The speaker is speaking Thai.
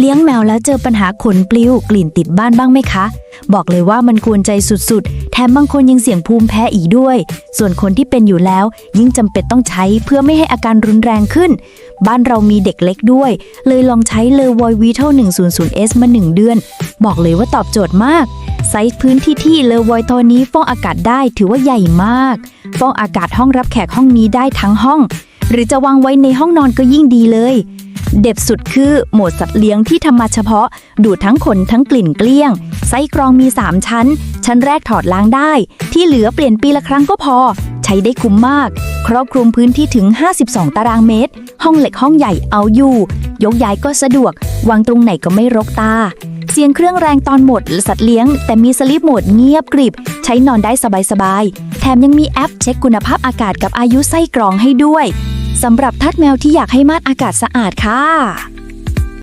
เลี้ยงแมวแล้วเจอปัญหาขนปลิวกลิ่นติดบ้านบ้างไหมคะ บอกเลยว่ามันกวนใจสุดๆ แถมบางคนยังเสี่ยงภูมิแพ้อีกด้วย ส่วนคนที่เป็นอยู่แล้ว ยิ่งจำเป็นต้องใช้เพื่อไม่ให้อาการรุนแรงขึ้น บ้านเรามีเด็กเล็กด้วย เลยลองใช้เลวอยวีเท่า 100S มา 1 เดือน บอกเลยว่าตอบโจทย์มาก ไซส์พื้นที่ที่เลอวอยตัวนี้ฟองอากาศได้ถือว่าใหญ่มากฟองอากาศห้องรับแขกห้องนี้ได้ทั้งห้อง หรือจะวางไว้ในห้องนอนก็ยิ่งดีเลย เด็ดสุดคือโหมดสัตว์เลี้ยงที่ทำมาเฉพาะ ดูดทั้งขนทั้งกลิ่นเกลี้ยง ไส้กรองมี 3 ชั้น ชั้นแรกถอดล้างได้ ที่เหลือเปลี่ยนปีละครั้งก็พอ ใช้ได้คุ้มมาก ครอบคลุมพื้นที่ถึง 52 ตารางเมตร ห้องเหล็กห้องใหญ่เอาอยู่ ยกย้ายก็สะดวก วางตรงไหนก็ไม่รกตา เสียงเครื่องแรงตอนหมดสัตว์เลี้ยง แต่มีสลิปโหมดเงียบกริบ ใช้นอนได้สบายๆแถมยังมีแอปเช็คคุณภาพอากาศกับอายุไส้กรองให้ด้วย สำหรับทัดแมวที่อยากให้มาดอากาศสะอาดค่ะ